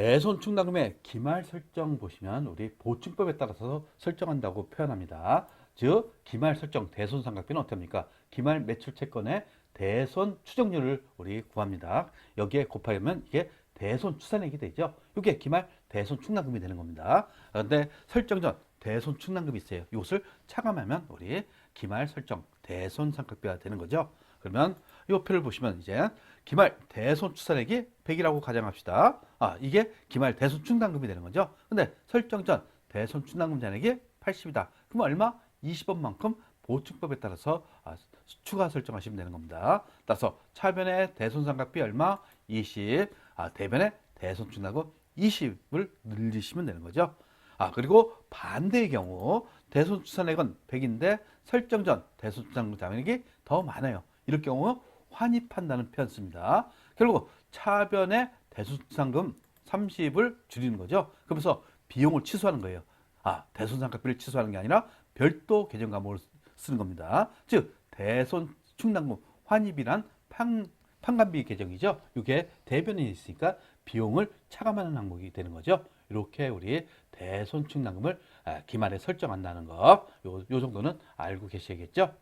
대손 충당금의 기말 설정 보시면 우리 보충법에 따라서 설정한다고 표현합니다. 즉 기말 설정 대손 삼각비는 어떻게 합니까? 기말 매출 채권의 대손 추정률을 우리 구합니다. 여기에 곱하면 이게 대손 추산액이 되죠. 이게 기말 대손 충당금이 되는 겁니다. 그런데 설정 전 대손 충당금이 있어요. 이것을 차감하면 우리 기말 설정 대손 삼각비가 되는 거죠. 그러면 이 표를 보시면 이제 기말 대손 추산액이 100이라고 가정합시다. 아, 이게 기말 대손 충당금이 되는 거죠. 근데 설정 전 대손 충당금 잔액이 80이다. 그럼 얼마? 20원만큼 보충법에 따라서 아, 추가 설정하시면 되는 겁니다. 따라서 차변의 대손 삼각비 얼마? 20. 아, 대변의 대손 충당금 20을 늘리시면 되는 거죠. 아, 그리고 반대의 경우 대손 추산액은 100인데 설정 전 대손 추산금 잔액이 더 많아요. 이럴 경우 환입한다는 표현 씁니다. 결국 차변의 대손상금 30을 줄이는 거죠. 그러면서 비용을 취소하는 거예요. 아, 대손상각비를 취소하는 게 아니라 별도 계정 과목을 쓰는 겁니다. 즉, 대손 충당금 환입이란 판, 판관비 계정이죠. 이게 대변인이 있으니까 비용을 차감하는 항목이 되는 거죠. 이렇게 우리 대손 충당금을 아, 기말에 설정한다는 거, 요, 요 정도는 알고 계셔야겠죠.